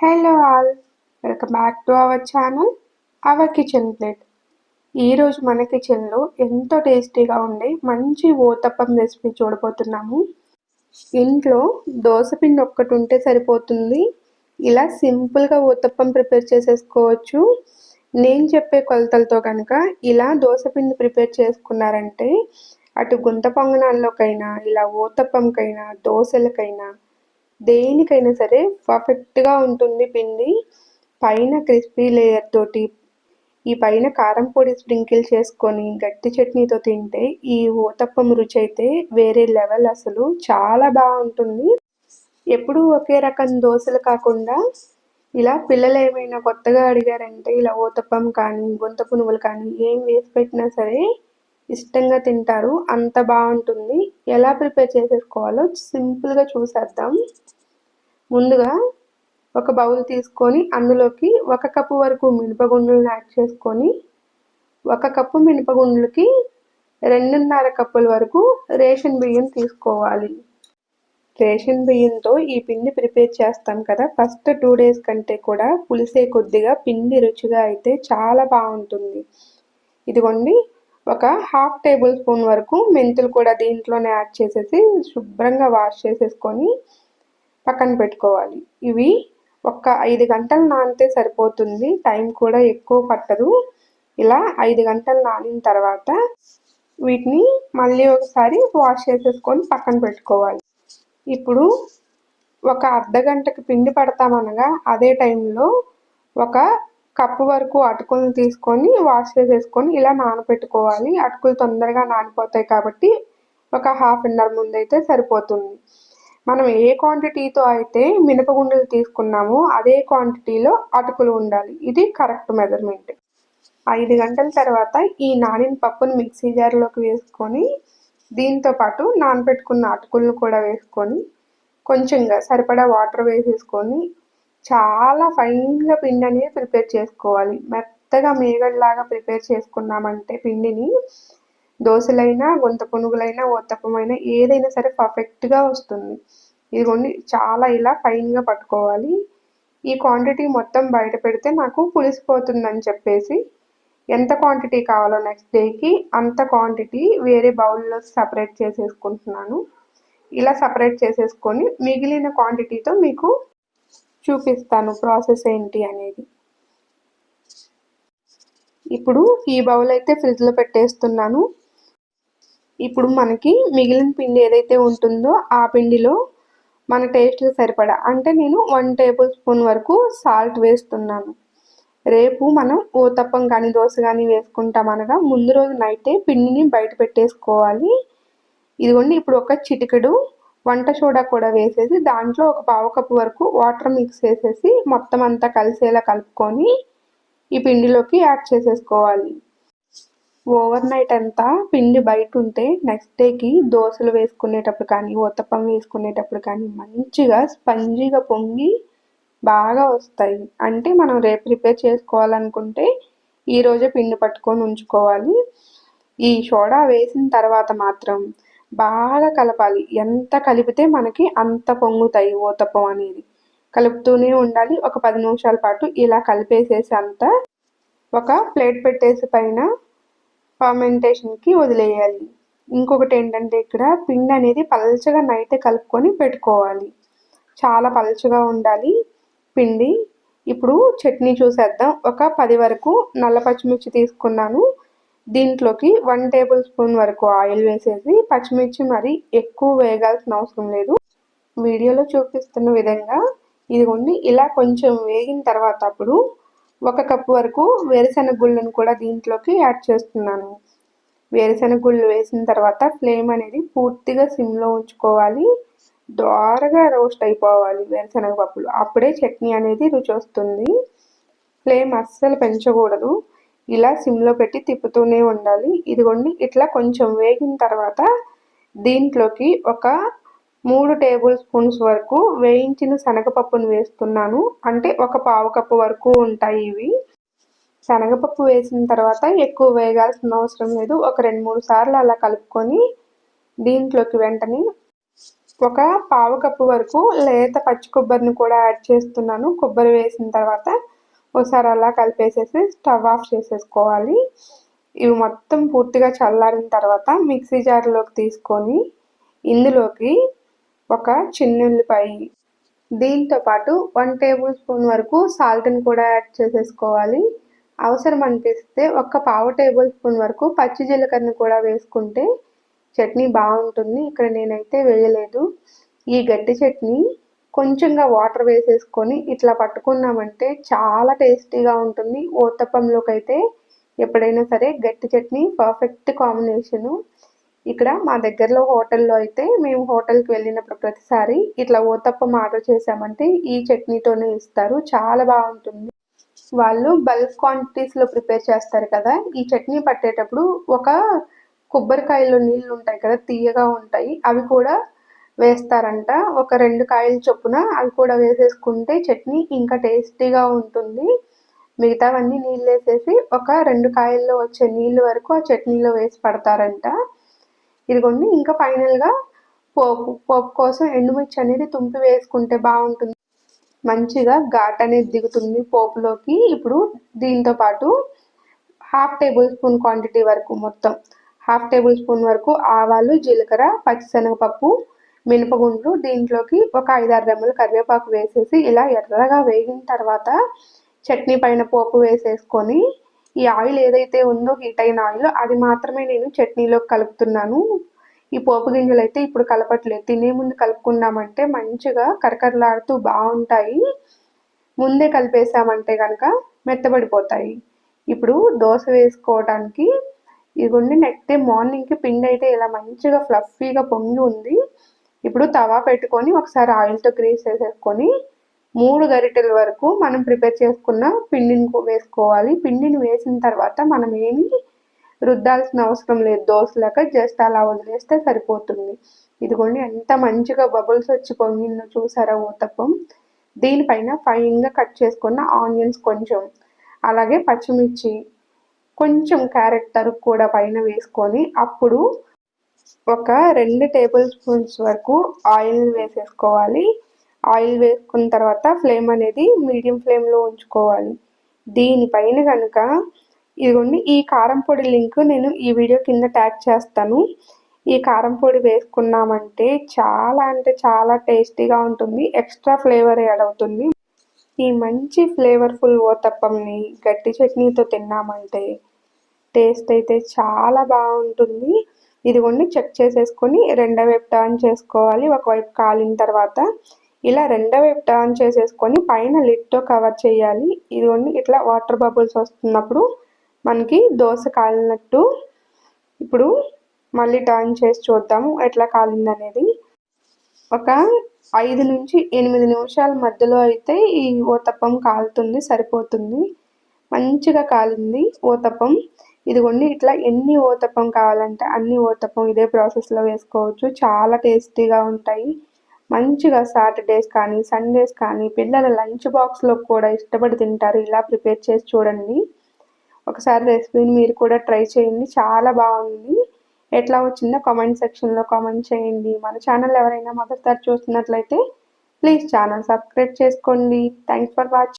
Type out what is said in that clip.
Hello all welcome back to our channel our kitchen plate. ఈరోజు మన కిచెన్లో ఎంతో టేస్టీగా ఉండే మంచి ఓతప్పం రెసిపీ చూడబోతున్నాము. ఇంట్లో దోశపిండి ఒక్కటి ఉంటే సరిపోతుంది. ఇలా సింపుల్గా ఓతప్పం ప్రిపేర్ చేసేసుకోవచ్చు. నేను చెప్పే కొలతలతో కనుక ఇలా దోశపిండి ప్రిపేర్ చేసుకున్నారంటే అటు గుంత పొంగనాల్లోకైనా ఇలా ఓతప్పంకైనా దోశలకైనా దేనికైనా సరే పర్ఫెక్ట్గా ఉంటుంది పిండి. పైన క్రిస్పీ లేయర్ తోటి ఈ పైన కారం పొడి స్ప్రింకిల్ చేసుకొని గట్టి చట్నీతో తింటే ఈ ఊతప్పం రుచి అయితే వేరే లెవెల్ అసలు. చాలా బాగుంటుంది. ఎప్పుడూ ఒకే రకం దోశలు కాకుండా ఇలా పిల్లలు ఏమైనా కొత్తగా అడిగారంటే ఇలా ఊతప్పం కానీ గుంత పునుగులు కానీ ఏం వేసి పెట్టినా సరే ఇష్టంగా తింటారు. అంత బాగుంటుంది. ఎలా ప్రిపేర్ చేసేసుకోవాలో సింపుల్గా చూసేద్దాం. ముందుగా ఒక బౌల్ తీసుకొని అందులోకి ఒక కప్పు వరకు మినపగుండ్లను యాడ్ చేసుకొని ఒక కప్పు మినపగుండ్లకి రెండున్నర కప్పుల వరకు రేషన్ బియ్యం తీసుకోవాలి. రేషన్ బియ్యంతో ఈ పిండి ప్రిపేర్ చేస్తాం కదా. ఫస్ట్ టూ డేస్ కంటే కూడా పులిసే కొద్దిగా పిండి రుచిగా అయితే చాలా బాగుంటుంది. ఇదిగోండి ఒక హాఫ్ టేబుల్ స్పూన్ వరకు మెంతులు కూడా దీంట్లోనే యాడ్ చేసేసి శుభ్రంగా వాష్ చేసేసుకొని పక్కన పెట్టుకోవాలి. ఇవి ఒక్క ఐదు గంటలు నానితే సరిపోతుంది. టైం కూడా ఎక్కువ పట్టదు. ఇలా ఐదు గంటలు నానిన తర్వాత వీటిని మళ్ళీ ఒకసారి వాష్ చేసేసుకొని పక్కన పెట్టుకోవాలి. ఇప్పుడు ఒక అర్ధ గంటకి పిండి పడతామనగా అదే టైంలో ఒక కప్పు వరకు అటుకులను తీసుకొని వాష్ చేసేసుకొని ఇలా నానబెట్టుకోవాలి అటుకులు తొందరగా నానిపోతాయి కాబట్టి ఒక హాఫ్ అన్ అవర్ ముందైతే సరిపోతుంది. మనం ఏ క్వాంటిటీతో అయితే మినపగుండలు తీసుకున్నామో అదే క్వాంటిటీలో అటుకులు ఉండాలి. ఇది కరెక్ట్ మెజర్మెంట్ ఐదు గంటల తర్వాత ఈ నానిన పప్పును మిక్సీ జార్లోకి వేసుకొని దీంతో పాటు నానబెట్టుకున్న అటుకులను కూడా వేసుకొని కొంచెంగా సరిపడా వాటర్ వేసేసుకొని చాలా ఫైన్గా పిండి అనేది ప్రిపేర్ చేసుకోవాలి. మెత్తగా మేగడ్లాగా ప్రిపేర్ చేసుకున్నామంటే పిండిని దోశలైనా గొంత పునుగులైనా ఓతప్పమైనా ఏదైనా సరే పర్ఫెక్ట్గా వస్తుంది. ఇదిగోండి చాలా ఇలా ఫైన్గా పట్టుకోవాలి. ఈ క్వాంటిటీ మొత్తం బయట పెడితే నాకు పులిసిపోతుందని చెప్పేసి ఎంత క్వాంటిటీ కావాలో నెక్స్ట్ డేకి అంత క్వాంటిటీ వేరే బౌల్లో సపరేట్ చేసేసుకుంటున్నాను. ఇలా సపరేట్ చేసేసుకొని మిగిలిన క్వాంటిటీతో మీకు చూపిస్తాను ప్రాసెస్ ఏంటి అనేది. ఇప్పుడు ఈ బౌల్ అయితే ఫ్రిడ్జ్లో పెట్టేస్తున్నాను. ఇప్పుడు మనకి మిగిలిన పిండి ఏదైతే ఉంటుందో ఆ పిండిలో మన టేస్ట్కి సరిపడా. అంటే నేను వన్ టేబుల్ స్పూన్ వరకు సాల్ట్ వేస్తున్నాను. రేపు మనం ఊతప్పం కానీ దోశ కానీ వేసుకుంటాం అనగా ముందు రోజు నైటే పిండిని బయట పెట్టేసుకోవాలి. ఇదిగోండి ఇప్పుడు ఒక చిటికెడు వంట సోడా కూడా వేసేసి దాంట్లో ఒక పావు కప్పు వరకు వాటర్ మిక్స్ చేసేసి మొత్తం అంతా కలిసేలా కలుపుకొని ఈ పిండిలోకి యాడ్ చేసేసుకోవాలి. ఓవర్ నైట్ అంతా పిండి బయట ఉంటే నెక్స్ట్ డేకి దోశలు వేసుకునేటప్పుడు కానీ ఊతప్పం వేసుకునేటప్పుడు కానీ మంచిగా స్పంజీగా పొంగి బాగా వస్తాయి. అంటే మనం రేపు ప్రిపేర్ చేసుకోవాలనుకుంటే ఈరోజే పిండి పట్టుకొని ఉంచుకోవాలి. ఈ సోడా వేసిన తర్వాత మాత్రం బాగా కలపాలి. ఎంత కలిపితే మనకి అంత పొంగుతాయి ఓతప్పం అనేది. కలుపుతూనే ఉండాలి. ఒక పది నిమిషాల పాటు ఇలా కలిపేసేసి అంతా ఒక ప్లేట్ పెట్టేసి పైన ఫర్మెంటేషన్కి వదిలేయాలి. ఇంకొకటి ఏంటంటే ఇక్కడ పిండి అనేది పలచగా నైట్ కలుపుకొని పెట్టుకోవాలి. చాలా పలచగా ఉండాలి పిండి. ఇప్పుడు చట్నీ చూసేద్దాం. ఒక పది వరకు నల్ల పచ్చిమిర్చి తీసుకున్నాను. దీంట్లోకి వన్ టేబుల్ స్పూన్ వరకు ఆయిల్ వేసేసి పచ్చిమిర్చి మరి ఎక్కువ వేగాల్సిన అవసరం లేదు. వీడియోలో చూపిస్తున్న విధంగా ఇదిగోండి ఇలా కొంచెం వేగిన తర్వాత అప్పుడు ఒక కప్పు వరకు వేరుశెనగ గుళ్ళను కూడా దీంట్లోకి యాడ్ చేస్తున్నాను. వేరుశెనగ గుళ్ళు వేసిన తర్వాత ఫ్లేమ్ అనేది పూర్తిగా సిమ్లో ఉంచుకోవాలి. దోరగా రోస్ట్ అయిపోవాలి వేరుశనగ పప్పులు. అప్పుడే చట్నీ అనేది రుచి వస్తుంది. ఫ్లేమ్ అస్సలు పెంచకూడదు. ఇలా సిమ్లో పెట్టి తిప్పుతూనే ఉండాలి. ఇదిగోండి ఇట్లా కొంచెం వేగిన తర్వాత దీంట్లోకి ఒక మూడు టేబుల్ స్పూన్స్ వరకు వేయించిన శనగపప్పును వేస్తున్నాను. అంటే ఒక పావు కప్పు వరకు ఉంటాయి ఇవి. శనగపప్పు వేసిన తర్వాత ఎక్కువ వేగాల్సిన అవసరం లేదు. ఒక రెండు మూడు సార్లు అలా కలుపుకొని దీంట్లోకి వెంటనే ఒక పావు కప్పు వరకు లేత పచ్చి కొబ్బరిని కూడా యాడ్ చేస్తున్నాను. కొబ్బరి వేసిన తర్వాత ఒకసారి అలా కలిపేసేసి స్టవ్ ఆఫ్ చేసేసుకోవాలి. ఇవి మొత్తం పూర్తిగా చల్లారిన తర్వాత మిక్సీ జార్లోకి తీసుకొని ఇందులోకి ఒక చిన్న ఉల్లిపాయ దీంతో పాటు వన్ టేబుల్ స్పూన్ వరకు సాల్ట్ని కూడా యాడ్ చేసేసుకోవాలి. అవసరం అనిపిస్తే ఒక పావు టేబుల్ స్పూన్ వరకు పచ్చి జీలకర్రని కూడా వేసుకుంటే చట్నీ బాగుంటుంది. ఇక్కడ నేనైతే వేయలేదు. ఈ గట్టి చట్నీ కొంచెంగా వాటర్ వేసేసుకొని ఇట్లా పట్టుకున్నామంటే చాలా టేస్టీగా ఉంటుంది. ఓతప్పంలోకి అయితే ఎప్పుడైనా సరే గట్టి చట్నీ పర్ఫెక్ట్ కాంబినేషను. ఇక్కడ మా దగ్గరలో హోటల్లో అయితే మేము హోటల్కి వెళ్ళినప్పుడు ప్రతిసారి ఇట్లా ఓతప్పం ఆర్డర్ చేసామంటే ఈ చట్నీతోనే ఇస్తారు. చాలా బాగుంటుంది. వాళ్ళు బల్క్ క్వాంటిటీస్లో ప్రిపేర్ చేస్తారు కదా. ఈ చట్నీ పట్టేటప్పుడు ఒక కొబ్బరికాయలో నీళ్ళు ఉంటాయి కదా తీయగా ఉంటాయి. అవి కూడా వేస్తారంట. ఒక రెండు కాయల చొప్పున అవి కూడా వేసేసుకుంటే చట్నీ ఇంకా టేస్టీగా ఉంటుంది. మిగతావన్నీ నీళ్ళు వేసేసి ఒక రెండు కాయల్లో వచ్చే నీళ్ళు వరకు ఆ చట్నీలో వేసి పడతారంట. ఇదిగోండి ఇంకా ఫైనల్గా పోపు పోపు కోసం ఎండుమిర్చి అనేది తుంపి వేసుకుంటే బాగుంటుంది. మంచిగా ఘాట్ అనేది దిగుతుంది పోపులోకి. ఇప్పుడు దీంతో పాటు హాఫ్ టేబుల్ స్పూన్ క్వాంటిటీ వరకు మొత్తం హాఫ్ టేబుల్ స్పూన్ వరకు ఆవాలు జీలకర్ర పచ్చిశనగపప్పు మినపగుండ్లు దీంట్లోకి ఒక ఐదారు రెమ్మలు కరివేపాకు వేసేసి ఇలా ఎర్రగా వేగిన తర్వాత చట్నీ పైన పోపు వేసేసుకొని ఈ ఆయిల్ ఏదైతే ఉందో హీట్ అయిన ఆయిల్ అది మాత్రమే నేను చట్నీలోకి కలుపుతున్నాను. ఈ పోపు గింజలు అయితే ఇప్పుడు కలపట్లేదు. తినే ముందు కలుపుకున్నామంటే మంచిగా కరకరలాడుతూ బాగుంటాయి. ముందే కలిపేసామంటే కనుక మెత్తబడిపోతాయి. ఇప్పుడు దోశ వేసుకోవడానికి ఇదిగోండి నెక్స్ట్ డే మార్నింగ్కి పిండి అయితే ఇలా మంచిగా ఫ్లఫీగా పొంగి ఉంది. ఇప్పుడు తవా పెట్టుకొని ఒకసారి ఆయిల్తో గ్రీస్ వేసేసుకొని మూడు గరిటెల వరకు మనం ప్రిపేర్ చేసుకున్న పిండిని వేసుకోవాలి. పిండిని వేసిన తర్వాత మనం ఏమి రుద్దాల్సిన అవసరం లేదు. దోశలాగా జస్ట్ అలా వదిలేస్తే సరిపోతుంది. ఇదిగోండి ఎంత మంచిగా బబుల్స్ వచ్చి పొంగిందో చూసారా ఊతప్పం? దీనిపైన ఫైన్గా కట్ చేసుకున్న ఆనియన్స్ కొంచెం అలాగే పచ్చిమిర్చి కొంచెం క్యారెట్ తరుగు కూడా పైన వేసుకొని అప్పుడు ఒక రెండు టేబుల్ స్పూన్స్ వరకు ఆయిల్ వేసేసుకోవాలి. ఆయిల్ వేసుకున్న తర్వాత ఫ్లేమ్ అనేది మీడియం ఫ్లేమ్లో ఉంచుకోవాలి. దీనిపైన కనుక ఇదిగోండి ఈ కారం పొడి లింక్ నేను ఈ వీడియో కింద ట్యాగ్ చేస్తాను. ఈ కారం పొడి వేసుకున్నామంటే చాలా అంటే చాలా టేస్టీగా ఉంటుంది ఎక్స్ట్రా ఫ్లేవర్ యాడ్ అవుతుంది. ఈ మంచి ఫ్లేవర్ఫుల్ ఓతప్పంని గట్టి చట్నీతో తిన్నామంటే టేస్ట్ అయితే చాలా బాగుంటుంది. ఇదిగోండి చెక్ చేసేసుకొని రెండో వైపు టర్న్ చేసుకోవాలి. ఒకవైపు కాలిన తర్వాత ఇలా రెండో వైపు టర్న్ చేసేసుకొని పైన లిట్తో కవర్ చేయాలి. ఇదిగోండి ఇట్లా వాటర్ బబుల్స్ వస్తున్నప్పుడు మనకి దోశ కాలినట్టు ఇప్పుడు మళ్ళీ టర్న్ చేసి చూద్దాము ఎట్లా కాలింది అనేది ఒక ఐదు నుంచి ఎనిమిది నిమిషాల మధ్యలో అయితే ఈ ఓతప్పం కాలుతుంది సరిపోతుంది. మంచిగా కాలింది ఓతప్పం. ఇదిగోండి ఇట్లా ఎన్ని ఓతప్పం కావాలంటే అన్ని ఓతప్పం ఇదే ప్రాసెస్లో వేసుకోవచ్చు. చాలా టేస్టీగా ఉంటాయి. మంచిగా సాటర్డేస్ కానీ సండేస్ కానీ పిల్లల లంచ్ బాక్స్లో కూడా ఇష్టపడి తింటారు. ఇలా ప్రిపేర్ చేసి చూడండి. ఒకసారి రెసిపీని మీరు కూడా ట్రై చేయండి. చాలా బాగుంది. ఎట్లా వచ్చిందో కామెంట్ సెక్షన్లో కామెంట్ చేయండి. మన ఛానల్ ఎవరైనా మొదటిసారి చూస్తున్నట్లయితే ప్లీజ్ ఛానల్ సబ్స్క్రైబ్ చేసుకోండి. Thanks for watching